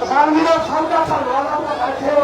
ਕਿਸਾਨ ਵੀਰੋ ਸਭ ਦਾ ਧੰਨਵਾਦ ਆਪਾਂ ਬੈਠੇ